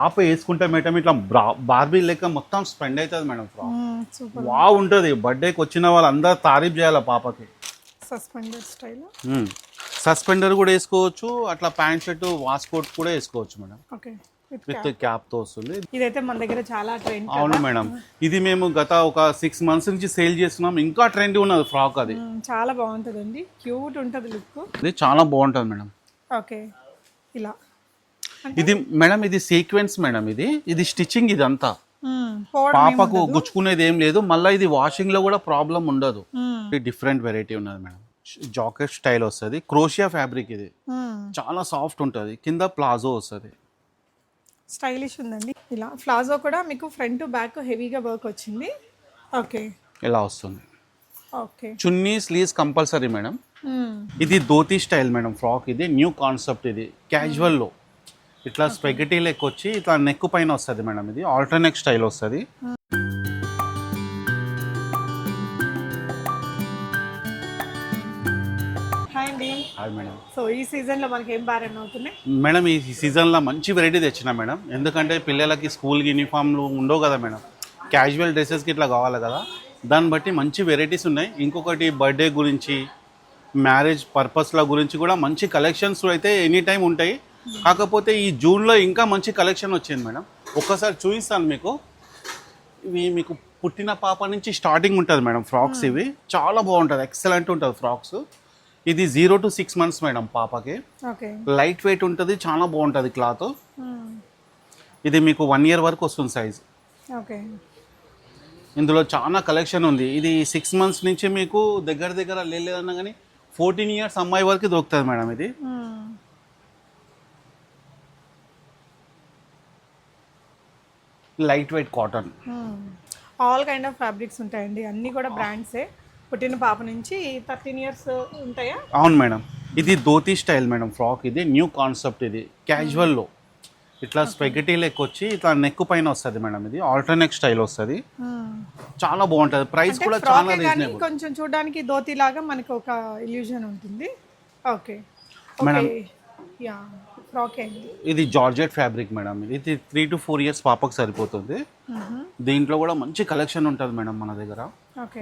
పాప వేసుకుంటే మేడం ఇట్లా బ్రా- బార్బీ లెక్క మొత్తం స్పెండ్ అవుతుంది మేడం ఫ్రాక్ వావ్ ఉంటుంది. బర్త్డేకి వచ్చిన వాళ్ళందరూ తారీఫ్ చేయాలి పాపకి? సస్పెండెడ్ స్టైల్ సస్పెండర్ కూడా వేసుకోవచ్చు అట్లా ప్యాంట్ షర్ట్ వాస్కోట్ కూడా వేసుకోవచ్చు మేడం. ఓకే విత్ క్యాప్తో వస్తుంది. ఇదైతే మన దగ్గర చాలా ట్రెండ్ అవును మేడం. ఇది మేము గత ఒక సిక్స్ మంత్స్ నుంచి సేల్ చేస్తున్నాం. ఇంకా ట్రెండ్ ఉన్నది ఫ్రాక్ అది. చాలా బాగుంటుందండి. క్యూట్ ఉంటుంది లుక్ ఇది చాలా బాగుంటుంది మేడం. ఓకే ఇలా. ఇది మేడం ఇది సీక్వెన్స్ మేడం ఇది. ఇది స్టిచ్చింగ్ ఇదంతా. పాపకు గుచ్చుకునేది ఏం లేదు. మళ్ళీ ఇది వాషింగ్లో కూడా ప్రాబ్లం ఉండదు. డిఫరెంట్ వెరైటీ ఉన్నది మేడం. జాకెట్ స్టైల్ వస్తుంది. క్రోషియా ఫ్యాబ్రిక్ ఇది. చాలా సాఫ్ట్ ఉంటుంది. కింద ప్లాజో వస్తుంది. స్టైలిష్ ఉందండి. ఇలా ప్లాజో కూడా మీకు ఫ్రంట్ బ్యాక్ హెవీగా వర్క్ వచ్చింది. ఓకే ఇలా వస్తుంది. Okay chunni sleeves compulsory madam. ఇది ధోతి స్టైల్ మేడం ఫ్రాక్ ఇది. న్యూ కాన్సెప్ట్ ఇది. క్యాజువల్లో. ఇట్లా స్పెగటీ లెక్క వచ్చి ఇట్లా నెక్ పైన వస్తుంది మేడం ఇది. ఆల్టర్నేట్ స్టైల్ వస్తుంది. అండి. అది మేడం. సో ఈ సీజన్లో మనకి ఏం బాగా రన్ అవుతున్నాయి మేడం ఈ సీజన్లో మంచి వెరైటీ తెచ్చిన మేడం. ఎందుకంటే పిల్లలకి స్కూల్ యూనిఫామ్లు ఉండవు కదా మేడం. క్యాజువల్ డ్రెస్సెస్కి ఇట్లా కావాలి కదా. దాన్ని బట్టి మంచి వెరైటీస్ ఉన్నాయి. ఇంకొకటి బర్త్డే గురించి మ్యారేజ్ పర్పస్ల గురించి కూడా మంచి కలెక్షన్స్ అయితే ఎనీ టైం ఉంటాయి. కాకపోతే ఈ జూన్లో ఇంకా మంచి కలెక్షన్ వచ్చింది మేడం. ఒక్కసారి చూపిస్తాను మీకు. ఇవి మీకు పుట్టిన పాప నుంచి స్టార్టింగ్ ఉంటుంది మేడం ఫ్రాక్స్ ఇవి. చాలా బాగుంటుంది ఎక్సలెంట్ ఉంటుంది ఫ్రాక్స్. ఇది zero to six months madam పాపకి. లైట్ వెయిట్ ఉంటుంది చాలా బాగుంటుంది క్లాత్. ఇది మీకు వన్ ఇయర్ వరకు వస్తుంది సైజ్ ఓకే. ఇందులో చాలా కలెక్షన్ ఉంది. ఇది సిక్స్ మంత్స్ నుంచి మీకు దగ్గర దగ్గర లేదన్నా కానీ ఫోర్టీన్ ఇయర్స్ అమ్మాయి వరకు దొరుకుతుంది మేడం ఇది. Light weight cotton. All kind of fabrics ఉంటాయండి. అన్నీ కూడా బ్రాండ్సే. పుట్టిన పాప నుంచి థర్టీన్ ఇయర్స్ ఉంటాయా? అవును మేడం. ఇది ధోతి స్టైల్ మేడం ఫ్రాక్. ఇది న్యూ కాన్సెప్ట్ ఇది. క్యాజువల్లో. ఇట్లా స్పెగటీ లెక్క వచ్చి ఇట్లా నెక్ పైన వస్తుంది మేడం ఇది. ఆల్టర్నేట్ స్టైల్ వస్తుంది. చాలా బాగుంటుంది. ప్రైస్ కూడా చాలా రీజనబుల్ కొంచెం చూడడానికి ధోతి లాగా మనకి ఒక ఇల్యూజన్ ఉంటుంది. Okay madam. యా ఫ్రాక్ అండి? ఇది జార్జెట్ ఫ్యాబ్రిక్ మేడం. ఇది త్రీ టు ఫోర్ ఇయర్స్ పాపకు సరిపోతుంది. దీంట్లో కూడా మంచి కలెక్షన్ ఉంటుంది మేడం మన దగ్గర.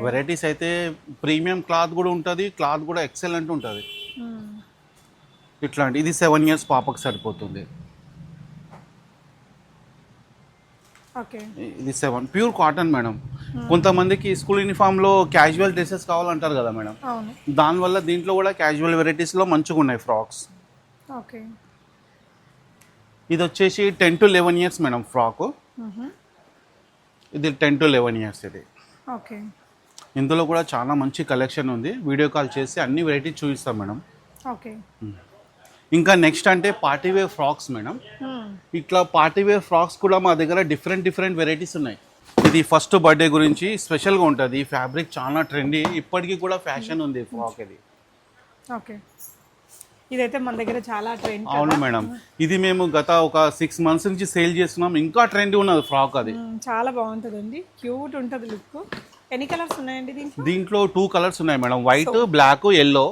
వెరైటీస్ అయితే ప్రీమియం క్లాత్ కూడా ఉంటుంది క్లాత్ కూడా ఎక్సలెంట్ ఉంటుంది. ఇట్లాంటి ఇది సెవెన్ ఇయర్స్ పాపకు సరిపోతుంది. ఓకే. ఇది సెవెన్ ప్యూర్ కాటన్ మేడం. కొంతమందికి స్కూల్ యూనిఫామ్లో క్యాజువల్ డ్రెస్సెస్ కావాలంటారు కదా మేడం. దానివల్ల దీంట్లో కూడా క్యాజువల్ వెరైటీస్లో మంచిగా ఉన్నాయి ఫ్రాక్స్. ఓకే. ఇది వచ్చేసి ten to eleven years madam frock. ఇది టెన్ టు లెవెన్ ఇయర్స్ ఇది. ఓకే. ఇందులో కూడా చాలా మంచి కలెక్షన్ ఉంది. వీడియో కాల్ చేసి అన్ని వెరైటీ చూపిస్తాం మేడం. ఓకే. ఇంకా నెక్స్ట్ అంటే పార్టీ వేర్ ఫ్రాక్స్ మేడం. ఇట్లా పార్టీ వేర్ ఫ్రాక్స్ కూడా మా దగ్గర డిఫరెంట్ డిఫరెంట్ వెరైటీస్ ఉన్నాయి. ఇది ఫస్ట్ బర్త్డే గురించి స్పెషల్గా ఉంటుంది. ఈ ఫ్యాబ్రిక్ చాలా ట్రెండీ. ఇప్పటికీ కూడా ఫ్యాషన్ ఉంది ఫ్రాక్ ఇది. ఓకే. ఇదైతే మన దగ్గర చాలా ట్రెండ్ అవును మేడం. ఇది మేము గత ఒక సిక్స్ మంత్స్ నుంచి సేల్ చేస్తున్నాం. ఇంకా ట్రెండీ ఉన్నది ఫ్రాక్ అది. చాలా బాగుంటుందండి. క్యూట్ ఉంటుంది లుక్ ఎన్ని కలర్స్ ఉన్నాయండి దీంట్లో? దీంట్లో టూ కలర్స్ ఉన్నాయి madam. White black yellow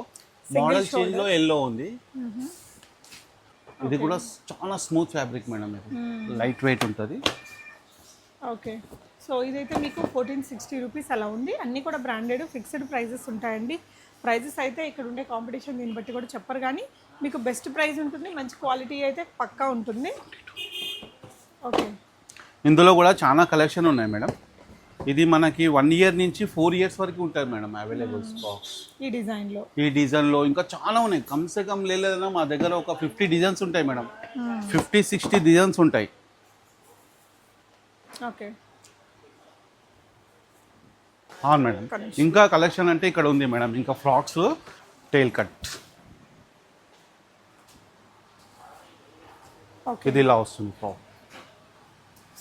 model చేంజ్లో yellow ఉంది. ఇది కూడా చాలా స్మూత్ ఫ్యాబ్రిక్ మేడం ఇది. లైట్ వెయిట్ ఉంటుంది. ఓకే సో ఇదైతే మీకు ఫోర్టీన్ సిక్స్టీ రూపీస్ అలా ఉంది. అన్నీ కూడా బ్రాండెడ్ ఫిక్స్డ్ ప్రైజెస్ ఉంటాయండి. ప్రైజెస్ అయితే ఇక్కడ ఉండే కాంపిటీషన్ దీన్ని బట్టి కూడా చెప్పరు కానీ మీకు బెస్ట్ ప్రైస్ ఉంటుంది మంచి క్వాలిటీ అయితే పక్కా ఉంటుంది. ఓకే. ఇందులో కూడా చాలా కలెక్షన్ ఉన్నాయి మేడం. ఇది మనకి వన్ ఇయర్ నుంచి ఫోర్ ఇయర్స్ వరకు ఉంటుంది మేడం అవైలబుల్ స్టాక్స్ ఈ డిజైన్లో. ఈ డిజైన్లో ఇంకా చాలా ఉన్నాయి. కమ్సే కమ్ లేదన్నా మా దగ్గర ఒక ఫిఫ్టీ డిజైన్స్ ఉంటాయి మేడం. ఫిఫ్టీ సిక్స్టీ డిజైన్స్ ఉంటాయి. ఓకే. అవును మేడం. ఇంకా కలెక్షన్ అంటే ఇక్కడ ఉంది మేడం. ఇంకా ఫ్రాక్స్ టైల్ కట్. ఓకే. ఇది ఇలా వస్తుంది ఫ్రాక్.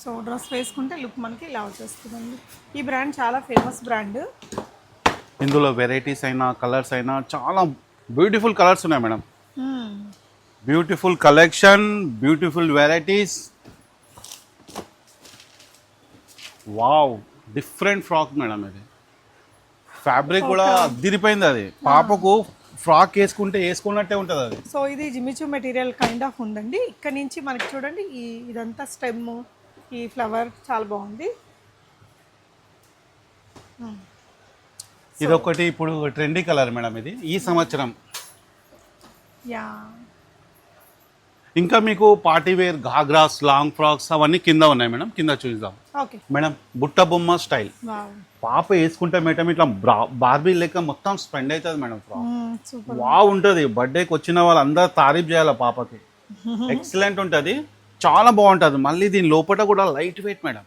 సో డ్రెస్ వేసుకుంటే లుక్ మనకి ఇలా వచ్చేస్తుందండి. ఈ బ్రాండ్ చాలా ఫేమస్ బ్రాండ్. ఇందులో వెరైటీస్ అయినా కలర్స్ అయినా చాలా బ్యూటిఫుల్ కలర్స్ ఉన్నాయి madam. Beautiful collection beautiful varieties. Wow. Different frock madam ఇది. ఫ్యాబ్రిక్ కూడా అదిరిపోయింది అది. పాపకు ఫ్రాక్ వేసుకుంటే వేసుకున్నట్టే ఉంటుంది అది. సో ఇది జిమిచు మెటీరియల్ కైండ్ ఆఫ్ ఉందండి. ఇక్కడ నుంచి మనకి చూడండి ఈ ఇదంతా స్టెమ్ ఈ ఫ్లవర్ చాలా బాగుంది. ఇది ఒకటి ఇప్పుడు ట్రెండీ కలర్ మేడం ఇది. ఈ సంవత్సరం. యా ఇంకా మీకు party wear ghagras long frocks అవన్నీ కింద ఉన్నాయి మేడం. కింద చూద్దాం మేడం బుట్ట బొమ్మ స్టైల్. పాప వేసుకుంటే మేడం ఇట్లా బ్రా- బార్బీ లెక్క మొత్తం స్పెండ్ అవుతుంది మేడం ఫ్రాక్. ఉంటుంది. బర్త్డేకి వచ్చిన వాళ్ళందరూ తారీఫ్ చేయాలి పాపకి. ఎక్సలెంట్ ఉంటుంది. చాలా బాగుంటుంది. మళ్ళీ దీని లోపల కూడా లైట్ వెయిట్ మేడం.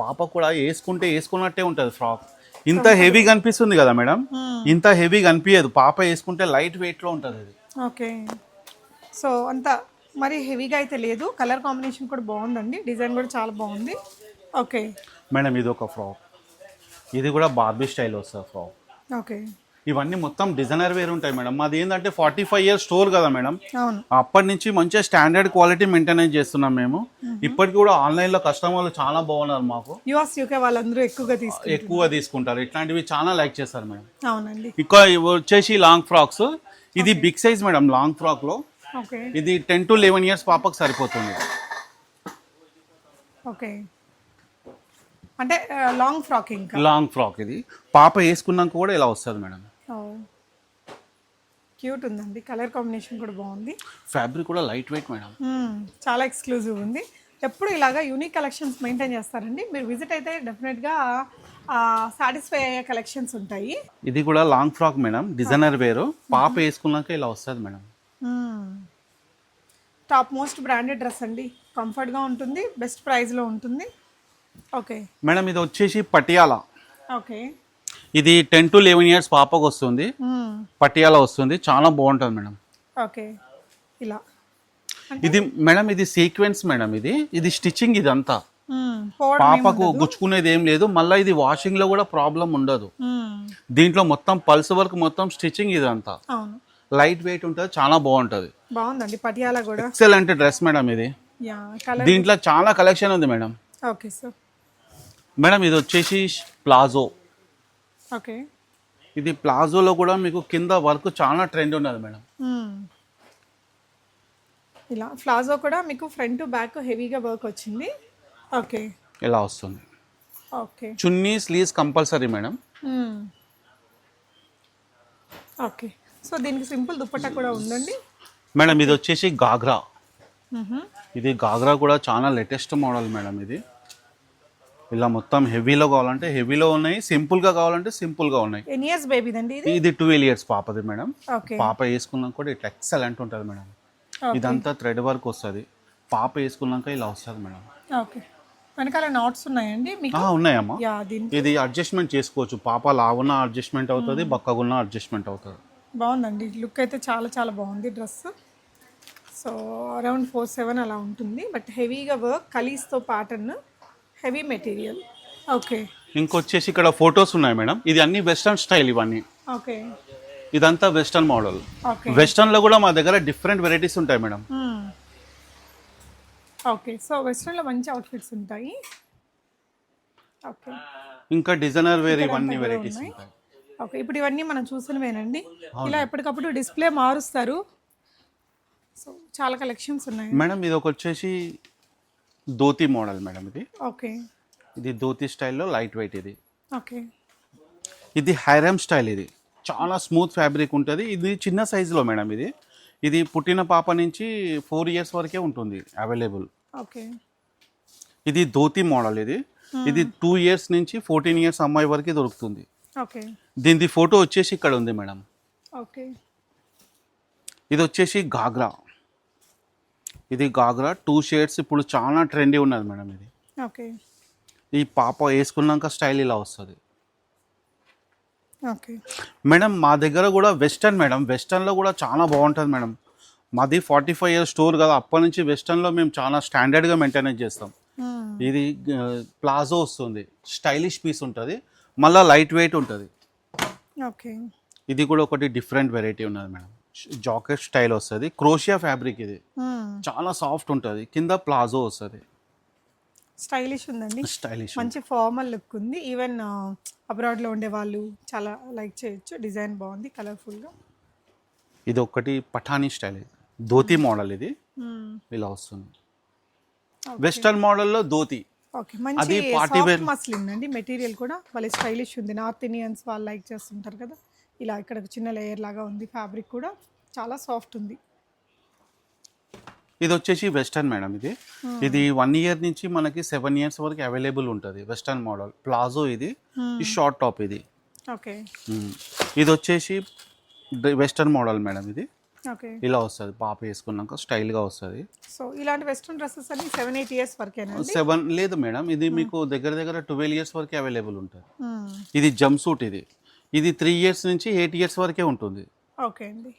పాప కూడా వేసుకుంటే వేసుకున్నట్టే ఉంటుంది ఫ్రాక్. ఇంత హెవీ కనిపిస్తుంది కదా మేడం. ఇంత హెవీ కనిపించదు పాప వేసుకుంటే లైట్ వెయిట్లో ఉంటుంది అది. ఓకే. సో అంత మరి హెవీగా అయితే లేదు. కలర్ కాంబినేషన్ కూడా బాగుందండి. డిజైన్ కూడా చాలా బాగుంది. ఓకే. మేడం ఇది ఒక ఫ్రాక్. ఇది కూడా బార్బీ స్టైల్ వస్తుంది ఫ్రాక్. ఓకే. ఇవన్నీ మొత్తం డిజైనర్ వేర్ ఉంటాయి మేడం. మాది ఏంటంటే ఫార్టీ ఫైవ్ ఇయర్స్ స్టోర్ కదా మేడం. అవును. అప్పటి నుంచి మంచిగా స్టాండర్డ్ క్వాలిటీ మెయింటెనెన్స్ చేస్తున్నాం మేము. ఇప్పటికి కూడా ఆన్లైన్లో కస్టమర్లు చాలా బాగున్నారు మాకు. యుఎస్ యూకే వాళ్ళందరూ ఎక్కువగా ఎక్కువ తీసుకుంటారు. ఇట్లాంటివి చాలా లైక్ చేస్తారు మేడం. అవునండి. ఇంకా వచ్చేసి లాంగ్ ఫ్రాక్స్. ఇది బిగ్ సైజ్ మేడం లాంగ్ ఫ్రాక్లో ఇది టెన్ టు లెవెన్ ఇయర్స్ పాపకు సరిపోతుంది. ఓకే. అంటే లాంగ్ ఫ్రాక్ ఇంకా? లాంగ్ ఫ్రాక్ ఇది. పాప వేసుకున్నాక కూడా ఇలా వస్తుంది మేడం. క్యూట్ ఉందండి. కలర్ కాంబినేషన్ కూడా బాగుంది. ఫ్యాబ్రిక్ కూడా లైట్ వెయిట్ మేడం. మ్మ్. చాలా ఎక్స్క్లూజివ్ ఉంది. ఎప్పుడు ఇలాగా యూనిక్ కలెక్షన్స్ మెయింటైన్ చేస్తారండి? మీరు విజిట్ అయితే డెఫినెట్గా సాటిస్ఫై అయ్యే కలెక్షన్స్ ఉంటాయి. ఇది కూడా లాంగ్ ఫ్రాక్ మేడం. డిజైనర్ వేరు. పాప వేసుకున్నాక ఇలా వస్తుంది madam. Top most branded dress అండి. కంఫర్ట్గా ఉంటుంది బెస్ట్ ప్రైస్లో ఉంటుంది. ఓకే మేడం ఇది వచ్చేసి పటియాలా. ఓకే ఇది టెన్ టు లెవెన్ ఇయర్స్ పాపకు వస్తుంది. మ్మ్. పటియాలా వస్తుంది. చాలా బాగుంటుంది మేడం. ఓకే ఇలా. ఇది మేడం ఇది సీక్వెన్స్ మేడం ఇది. ఇది స్టిచ్చింగ్ ఇదంతా. పోవడం పాపకు గుచ్చుకునేది ఏం లేదు. మళ్ళీ ఇది వాషింగ్లో కూడా ప్రాబ్లం ఉండదు. మ్మ్. దీంట్లో మొత్తం పల్స్ వర్క్ మొత్తం స్టిచ్చింగ్ ఇదంతా. లైట్ వెయిట్ ఉంటుంది చాలా బాగుంటుంది. బాగుందండి పటియాలా కూడా. ఎక్సలెంట్ డ్రెస్ మేడం ఇది. దీంట్లో చాలా కలెక్షన్ ఉంది మేడం. ఓకే సార్ మేడం ఇది వచ్చేసి ప్లాజో. ఓకే. ఇది ప్లాజోలో కూడా మీకు కింద వర్క్ చాలా ట్రెండ్ ఉన్నది మేడం. ఇలా ఫ్లాజో కూడా మీకు ఫ్రంట్ బ్యాక్ హెవీగా వర్క్ వచ్చింది. ఓకే. ఇలా వస్తుంది. Okay. Chunni sleeves compulsory madam. Okay. So దీనికి సింపుల్ దుప్పట్టా కూడా ఉందండి. మేడం ఇది వచ్చేసి గాగ్రా. ఇది గాగ్రా కూడా చాలా లేటెస్ట్ మోడల్ మేడం ఇది. ఇలా మొత్తం హెవీలో కావాలంటే హెవీలో ఉన్నాయి సింపుల్గా కావాలంటే సింపుల్గా ఉన్నాయి. ఎన్ని ఇయర్స్ బేబీదండి ఇది? ఇది ట్వెల్వ్ ఇయర్స్ పాపది మేడం. పాప వేసుకున్నాక కూడా ఇట్లా ఎక్సలెంట్ ఉంటుంది మేడం. ఇదంతా థ్రెడ్ వర్క్ వస్తుంది. పాప వేసుకున్నాక ఇలా వస్తుంది మేడం. ఓకే వెనకాల నాట్స్ ఉన్నాయండి ఉన్నాయమ్మా. ఇది అడ్జస్ట్మెంట్ చేసుకోవచ్చు. పాప లావున్న అడ్జస్ట్మెంట్ అవుతుంది బక్కగున్న అడ్జస్ట్మెంట్ అవుతుంది. బాగుందండి. లుక్ అయితే చాలా చాలా బాగుంది dress so around four seven అలా ఉంటుంది. బట్ హెవీగా వర్క్ కలీస్తో ప్యాటర్న్ హెవీ మెటీరియల్. ఓకే. ఇంకొచ్చేసి ఇక్కడ ఫొటోస్ ఉన్నాయి మేడం. ఇది అన్ని వెస్టర్న్ స్టైల్ ఇవన్నీ. ఓకే. ఇదంతా వెస్టర్న్ మోడల్. ఓకే. వెస్టర్న్లో కూడా మా దగ్గర డిఫరెంట్ వెరైటీస్ ఉంటాయి మేడం. ఓకే. సో వెస్ట్రన్లో మంచి అవుట్ఫిట్స్ ఉంటాయి. ఓకే. ఇంకా డిజైనర్ వేర్ ఇవన్నీ వెరైటీస్. ఉంటాయి. ఓకే. ఇప్పుడు ఇవన్నీ మనం చూసినవేనండి. ఇలా ఎప్పటికప్పుడు డిస్ప్లే మారుస్తారు. సో చాలా కలెక్షన్స్ ఉన్నాయి. మేడం ఇది ఒక వచ్చేసి ధోతి మోడల్ మేడం ఇది. ఓకే ఇది ధోతి స్టైల్లో లైట్ వెయిట్ ఇది. ఓకే ఇది హైరమ్ స్టైల్ ఇది. చాలా స్మూత్ ఫ్యాబ్రిక్ ఉంటుంది. ఇది చిన్న సైజులో మేడం ఇది. ఇది పుట్టిన పాప నుంచి ఫోర్ ఇయర్స్ వరకే ఉంటుంది అవైలబుల్ ఓకే ఇది ధోతి మోడల్ ఇది. ఇది టూ ఇయర్స్ నుంచి ఫోర్టీన్ ఇయర్స్ అమ్మాయి వరకే దొరుకుతుంది. ఓకే దీని ఫోటో వచ్చేసి ఇక్కడ ఉంది మేడం. ఓకే ఇది వచ్చేసి గాగ్రా. ఇది గాగ్రా టూ షేడ్స్ ఇప్పుడు చాలా ట్రెండీ ఉన్నది మేడం ఇది. ఓకే. ఈ పాప వేసుకున్నాక స్టైల్ ఇలా వస్తుంది. ఓకే. మేడం మా దగ్గర కూడా వెస్టర్న్ మేడం. వెస్టర్న్లో కూడా చాలా బాగుంటుంది మేడం. మాది ఫార్టీ ఫైవ్ ఇయర్స్ స్టోర్ కదా అప్పటి నుంచి వెస్టర్న్లో మేము చాలా స్టాండర్డ్గా మెయింటైన్ చేస్తాం. ఇది ప్లాజో వస్తుంది. స్టైలిష్ పీస్ ఉంటుంది. మళ్ళీ లైట్ వెయిట్ ఉంటుంది. ఓకే. ఇది కూడా ఒకటి డిఫరెంట్ వెరైటీ ఉన్నది మేడం. జాకెట్ స్టైల్ వస్తుంది. క్రోషియా ఫ్యాబ్రిక్ ఇది. చాలా సాఫ్ట్ ఉంటుంది. కింద ప్లాజో వస్తుంది. స్టైలిష్ ఉందండి. స్టైలిష్ మంచి ఫార్మల్ లుక్ ఉంది. ఈవెన్ అబ్రాడ్లో ఉండే వాళ్ళు చాలా లైక్ చేయొచ్చు. డిజైన్ బాగుంది. కలర్ఫుల్గా ఇది ఒకటి పఠానీ స్టైల్. ధోతి మోడల్ ఇది. మ్మ్. ఇలా వస్తుంది. వెస్టర్న్ మోడల్లో ధోతి. ఓకే మంచి అది సాఫ్ట్ wear. మస్లిన్ అండి. మెటీరియల్ కూడా భలే స్టైలిష్ ఉంది. నార్త్ ఇండియన్స్ వాళ్ళు లైక్ చేస్తుంటారు కదా. ఇలా ఇక్కడ చిన్న లేయర్ లాగా ఉంది ఫ్యాబ్రిక్ కూడా. చాలా సాఫ్ట్ ఉంది. ఇది వచ్చేసి వెస్టర్న్ మేడం ఇది. ఇది వన్ ఇయర్ నుంచి మనకి సెవెన్ ఇయర్స్ వరకు అవైలబుల్ ఉంటుంది వెస్టర్న్ మోడల్ ప్లాజో ఇది ఈ షార్ట్ టాప్ ఇది. ఓకే మ్మ్. ఇది వచ్చేసి వెస్టర్న్ మోడల్ మేడం ఇది. ఇలా వస్తుంది పాప వేసుకున్నాక స్టైల్గా వస్తుంది. సో ఇలాంటి వెస్ట్రన్ డ్రెస్సెస్ అన్ని సెవెన్ ఎయిట్ ఇయర్స్ వరకేనా సెవెన్ లేదు మేడం ఇది మీకు దగ్గర దగ్గర ట్వెల్వ్ ఇయర్స్ వరకే అవైలబుల్ ఉంటుంది. ఇది జంప్ సూట్ ఇది. ఇది త్రీ ఇయర్స్ నుంచి ఎయిట్ ఇయర్స్ వరకే ఉంటుంది. ఓకే అండి.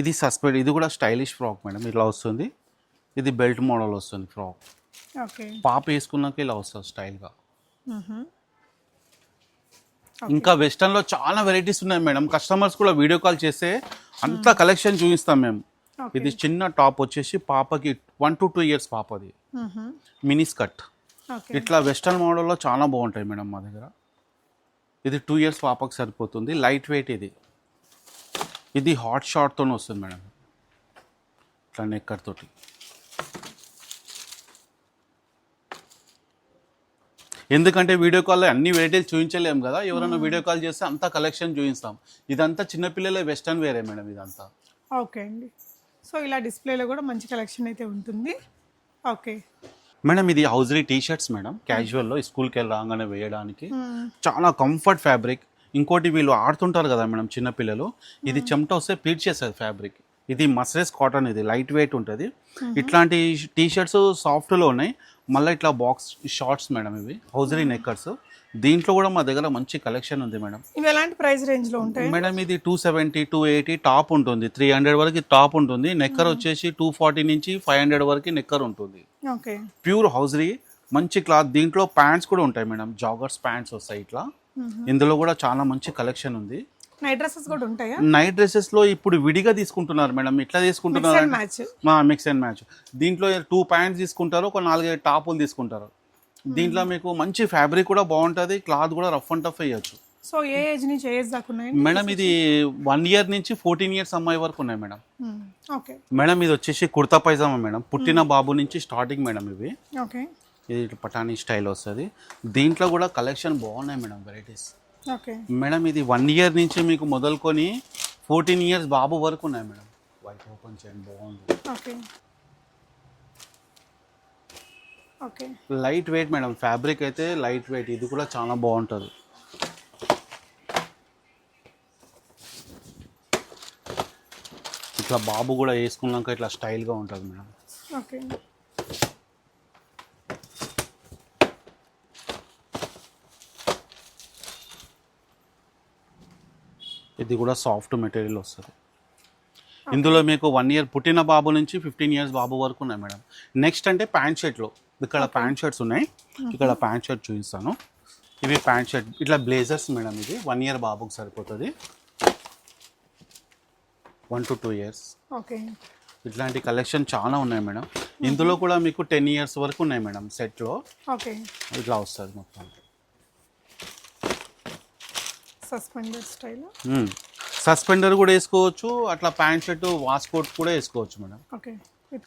ఇది సస్పెండ్ ఇది కూడా స్టైలిష్ ఫ్రాక్ మేడం ఇలా వస్తుంది. ఇది బెల్ట్ మోడల్ వస్తుంది ఫ్రాక్ ఓకే. పాప వేసుకున్నాక ఇలా వస్తుంది స్టైల్గా. ఇంకా వెస్టర్న్లో చాలా వెరైటీస్ ఉన్నాయి మేడం కస్టమర్స్ కూడా వీడియో కాల్ చేస్తే అంత కలెక్షన్ చూపిస్తాం మేము. ఇది చిన్న టాప్ వచ్చేసి పాపకి వన్ టు టూ ఇయర్స్ పాపది. మినీ స్కర్ట్ ఇట్లా వెస్టర్న్ మోడల్లో చాలా బాగుంటాయి మేడం మా దగ్గర. ఇది టూ ఇయర్స్ పాపకి సరిపోతుంది. లైట్ వెయిట్ ఇది. ఇది హాట్ షార్ట్తో వస్తుంది మేడం. ఇట్లా నెక్కర్ తోటి. ఎందుకంటే వీడియో కాల్లో అన్ని వెరైటీలు చూపించలేము కదా. ఎవరైనా వీడియో కాల్ చేస్తే అంతా కలెక్షన్ చూపిస్తాం ఇదంతా చిన్నపిల్లలే వెస్టర్న్ వేరే మేడం ఇదంతా. ఓకే అండి. సో ఇలా డిస్ప్లేలో కూడా మంచి కలెక్షన్ అయితే ఉంటుంది. ఓకే మేడం ఇది హౌజరీ టీ షర్ట్స్ మేడం క్యాజువల్లో స్కూల్కి వెళ్ళి రాగానే వేయడానికి చాలా కంఫర్ట్ ఫ్యాబ్రిక్ ఇంకోటి వీళ్ళు ఆడుతుంటారు కదా మేడం చిన్నపిల్లలు ఇది చెమట వస్తే పీడ్చేస్తుంది ఫ్యాబ్రిక్ ఇది మస్రెస్ కాటన్ ఇది లైట్ వెయిట్ ఉంటుంది. ఇట్లాంటి టీ షర్ట్స్ సాఫ్ట్లో ఉన్నాయి మళ్ళీ ఇట్లా బాక్స్ షార్ట్స్ మేడం ఇవి హౌజరీ నెక్కర్స్ దీంట్లో కూడా మా దగ్గర మంచి కలెక్షన్ ఉంది మేడం. ఇవి ఎలాంటి ప్రైస్ రేంజ్లో ఉంటాయి? మేడం ఇది two seventy two eighty top ఉంటుంది. త్రీ హండ్రెడ్ వరకు టాప్ ఉంటుంది. నెక్కర్ వచ్చేసి టూ ఫార్టీ నుంచి ఫైవ్ హండ్రెడ్ వరకు నెక్కర్ ఉంటుంది. ఓకే. ప్యూర్ హౌజరీ మంచి క్లాత్ దీంట్లో ప్యాంట్స్ కూడా ఉంటాయి మేడం. జాగర్స్ ప్యాంట్స్ వస్తాయి ఇట్లా. ఇందులో కూడా చాలా మంచి కలెక్షన్ ఉంది. నైట్ డ్రెస్సెస్ కూడా ఉంటాయా? నైట్ డ్రెస్సెస్లో ఇప్పుడు విడిగా తీసుకుంటున్నారు మేడం. ఇట్లా తీసుకుంటున్నారు మిక్స్ అండ్ మ్యాచ్ దీంట్లో టూ ప్యాంట్స్ తీసుకుంటారు ఒక నాలుగైదు టాపులు తీసుకుంటారు. దీంట్లో మీకు మంచి ఫ్యాబ్రిక్ కూడా బాగుంటుంది క్లాత్ కూడా రఫ్ అండ్ టఫ్ వేయచ్చు. సో ఏ ఏజ్ నుంచి ఏజ్ దాకా ఉన్నాయండి మేడం ఇది వన్ ఇయర్ నుంచి ఫోర్టీన్ ఇయర్స్ అమ్మాయి వరకు ఉన్నాయి మేడం. ఓకే. మేడం ఇది వచ్చేసి కుర్తా పైజామా మేడం. పుట్టిన బాబు నుంచి స్టార్టింగ్ మేడం ఇవి. ఓకే. ఇది పటానీ స్టైల్ వస్తుంది. దీంట్లో కూడా కలెక్షన్ బాగున్నాయి మేడం వెరైటీస్. ఓకే. మేడం ఇది వన్ ఇయర్ నుంచి మీకు మొదలుకొని ఫోర్టీన్ ఇయర్స్ బాబు వరకు ఉన్నాయి మేడం. వైట్ ఓపెన్ చేయండి బాగుంది. Okay okay light weight madam fabric అయితే లైట్ వెయిట్ ఇది కూడా చాలా బాగుంటుంది. ఇట్లా బాబు కూడా వేసుకున్నాక ఇట్లా స్టైల్గా ఉంటుంది మేడం. ఓకే. ఇది కూడా సాఫ్ట్ మెటీరియల్ వస్తుంది. ఇందులో మీకు వన్ ఇయర్ పుట్టిన బాబు నుంచి ఫిఫ్టీన్ ఇయర్స్ బాబు వరకు ఉన్నాయి మేడం. నెక్స్ట్ అంటే ప్యాంట్ షర్ట్లో. ఇక్కడ ప్యాంట్ షర్ట్స్ ఉన్నాయి. ఇక్కడ ప్యాంట్ షర్ట్ చూపిస్తాను. ఇవి ప్యాంట్ షర్ట్ ఇట్లా బ్లేజర్స్ మేడం ఇది. వన్ ఇయర్ బాబుకి సరిపోతుంది. One to two years okay ఇట్లాంటి కలెక్షన్ చాలా ఉన్నాయి మేడం. ఇందులో కూడా మీకు టెన్ ఇయర్స్ వరకు ఉన్నాయి మేడం సెట్లో ఓకే ఇట్లా వస్తుంది మొత్తం. సస్పెండెడ్ స్టైల్ సస్పెండర్ కూడా వేసుకోవచ్చు. అట్లా ప్యాంట్ షర్ట్ వాస్కోట్ కూడా వేసుకోవచ్చు మేడం. ఓకే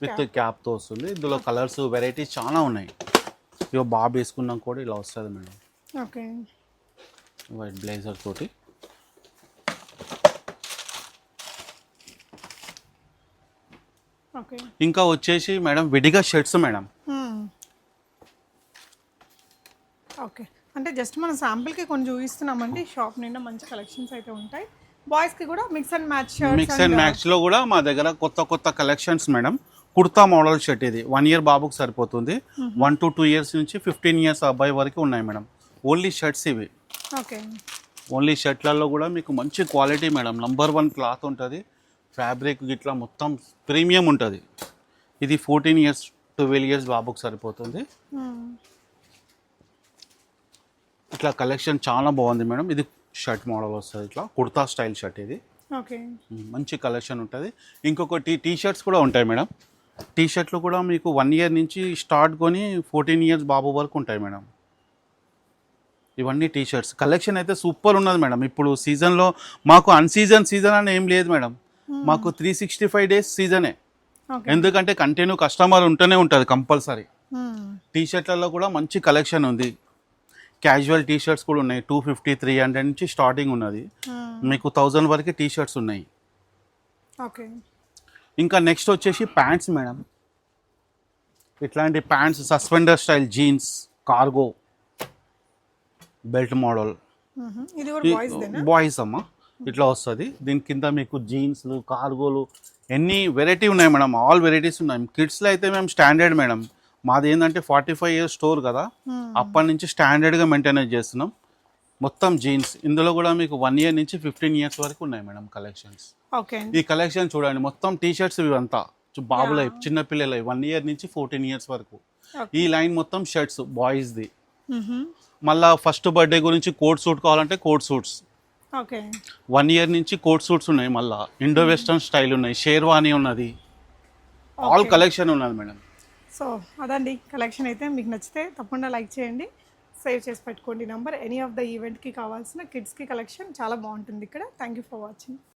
విత్ క్యాప్తో వస్తుంది. ఇందులో కలర్స్ వెరైటీస్ చాలా ఉన్నాయి. ఇగో బాబు వేసుకున్నాం కూడా ఇలా వస్తుంది మేడం. ఓకే వైట్ బ్లేజర్ తోటి. ఓకే ఇంకా వచ్చేసి మేడం విడిగా షర్ట్స్ మేడం. ఓకే అంటే జస్ట్ మనం శాంపిల్కి కొన్ని చూపిస్తున్నామండి. షాప్ నిండా మంచి కలెక్షన్స్ అయితే ఉంటాయి. బాయ్స్కి కూడా mix and match mix and మ్యాచ్లో కూడా మా దగ్గర కొత్త కొత్త collections madam. Kurta model shirt ఇది. వన్ ఇయర్ బాబుకి సరిపోతుంది. వన్ టు టూ ఇయర్స్ నుంచి ఫిఫ్టీన్ ఇయర్స్ అబ్బాయి వరకు ఉన్నాయి మేడం. ఓన్లీ షర్ట్స్ ఇవి. ఓకే. ఓన్లీ షర్ట్లలో కూడా మీకు మంచి quality madam. Number one cloth ఉంటుంది. ఫ్యాబ్రిక్ ఇట్లా మొత్తం ప్రీమియం ఉంటుంది. ఇది ఫోర్టీన్ ఇయర్స్ ట్వెల్వ్ ఇయర్స్ బాబుకి సరిపోతుంది. ఇట్లా కలెక్షన్ చాలా బాగుంది మేడం. ఇది షర్ట్ మోడల్ వస్తుంది ఇట్లా. కుర్తా స్టైల్ షర్ట్ ఇది. ఓకే. మంచి కలెక్షన్ ఉంటుంది. ఇంకొక టీ టీ షర్ట్స్ కూడా ఉంటాయి మేడం. టీ షర్ట్లు కూడా మీకు వన్ ఇయర్ నుంచి స్టార్ట్ కొని ఫోర్టీన్ ఇయర్స్ బాబు వరకు ఉంటాయి మేడం. ఇవన్నీ టీ షర్ట్స్ కలెక్షన్ అయితే సూపర్ ఉన్నది మేడం. ఇప్పుడు సీజన్లో మాకు అన్ సీజన్ అని ఏం లేదు మేడం. మాకు త్రీ సిక్స్టీ ఫైవ్ డేస్ సీజనే ఎందుకంటే కంటిన్యూ కస్టమర్ ఉంటూనే ఉంటుంది కంపల్సరీ టీ షర్ట్లలో కూడా మంచి కలెక్షన్ ఉంది. క్యాజువల్ టీ షర్ట్స్ కూడా ఉన్నాయి. టూ ఫిఫ్టీ త్రీ హండ్రెడ్ నుంచి స్టార్టింగ్ ఉన్నది. మీకు థౌజండ్ వరకు టీ షర్ట్స్ ఉన్నాయి. ఓకే ఇంకా నెక్స్ట్ వచ్చేసి ప్యాంట్స్ మేడం. ఇట్లాంటి pants suspender style jeans cargo belt model boys అమ్మ. ఇట్లా వస్తుంది. దీని కింద మీకు జీన్స్లు కార్గోలు ఎన్ని వెరైటీ ఉన్నాయి మేడం. ఆల్ వెరైటీస్ ఉన్నాయి. కిడ్స్లో అయితే మేము స్టాండర్డ్ మేడం. మాది ఏంటంటే ఫార్టీ ఫైవ్ ఇయర్స్ స్టోర్ కదా అప్పటి నుంచి స్టాండర్డ్గా మెయింటైన్ చేస్తున్నాం. మొత్తం జీన్స్. ఇందులో కూడా మీకు వన్ ఇయర్ నుంచి ఫిఫ్టీన్ ఇయర్స్ వరకు ఉన్నాయి మేడం కలెక్షన్స్ ఓకే ఈ కలెక్షన్ చూడండి మొత్తం టీ షర్ట్స్ ఇవంతా బాబులై చిన్న పిల్లలై వన్ ఇయర్ నుంచి ఫోర్టీన్ ఇయర్స్ వరకు. ఈ లైన్ మొత్తం షర్ట్స్ బాయ్స్ది మళ్ళా ఫస్ట్ బర్త్డే గురించి కోట్ సూట్ కావాలంటే coat suits okay one year నుంచి కోట్ సూట్స్ ఉన్నాయి మళ్ళా. ఇండో వెస్టర్న్ స్టైల్ ఉన్నాయి. షేర్వానీ ఉన్నది. ఆల్. కలెక్షన్ ఉన్నది మేడం. సో అదండి. కలెక్షన్ అయితే మీకు నచ్చితే తప్పకుండా లైక్ చేయండి. సేవ్ చేసి పెట్టుకోండి. నెంబర్ ఎనీ ఆఫ్ ద ఈవెంట్కి కావాల్సిన కిడ్స్కి కలెక్షన్ చాలా బాగుంటుంది ఇక్కడ. Thank you for watching